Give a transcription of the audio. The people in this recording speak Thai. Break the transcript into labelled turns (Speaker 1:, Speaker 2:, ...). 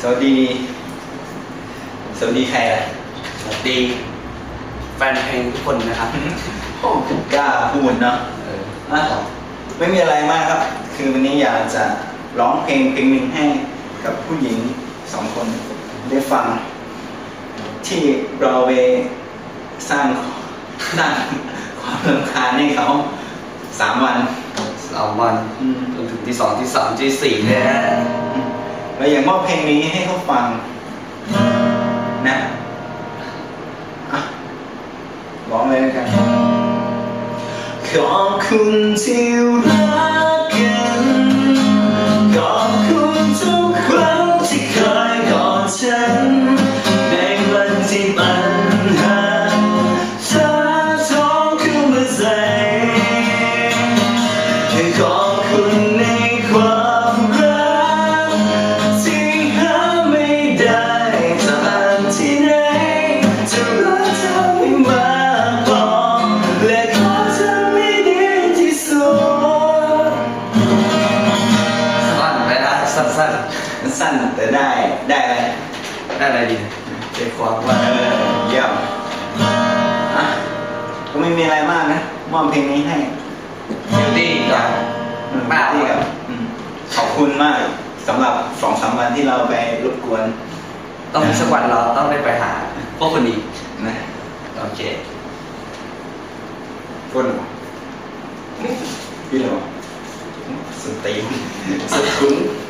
Speaker 1: สวัสดี สวัสดีใครอะ
Speaker 2: สวัสดี แฟนเพลงทุกคนนะครับ
Speaker 1: กล้าพูดเนาะ
Speaker 2: เออ
Speaker 1: อะไม่มีอะไรมากครับ คือวันนี้อยากจะร้องเพลงเพลงหนึ่งให้กับผู้หญิงสองคนได้ฟัง ที่เราไปสร้างสร้างความรำคาญให้เขาสามวัน
Speaker 2: สามวัน
Speaker 1: อืม
Speaker 2: จนถึงที่สองที่สามที่สี่เนี่ย
Speaker 1: เราอยากมอบเพลงนี้ให้เขาฟังนะอะร้องเลยแล้วกันขอบคุณที่รักกันขอบคุณทุกครั้งที่คอยกอดฉัน ในวันที่ปัญหาเธอท้องขึ้นมาใส่ขอบคุณ
Speaker 2: นะสั้น
Speaker 1: สั้นแต่ได้ได้อะไร
Speaker 2: ๆได้อะไรดีใจความว่า
Speaker 1: เออเยี่ยมอะก็ไม่มีอะไรมากนะมอบเพลงนี้ให้
Speaker 2: บิวตี้กับ
Speaker 1: อืม
Speaker 2: มาก
Speaker 1: ที่กับอืมขอบคุณมากสำหรับสองสามวันที่เราไปรบกวน
Speaker 2: ต้องมีสักวันเราต้องได้ไปหาพวกคนดี
Speaker 1: นะ
Speaker 2: โอเค
Speaker 1: พูดหรอพี่หรอสตีนสุดคุ้ม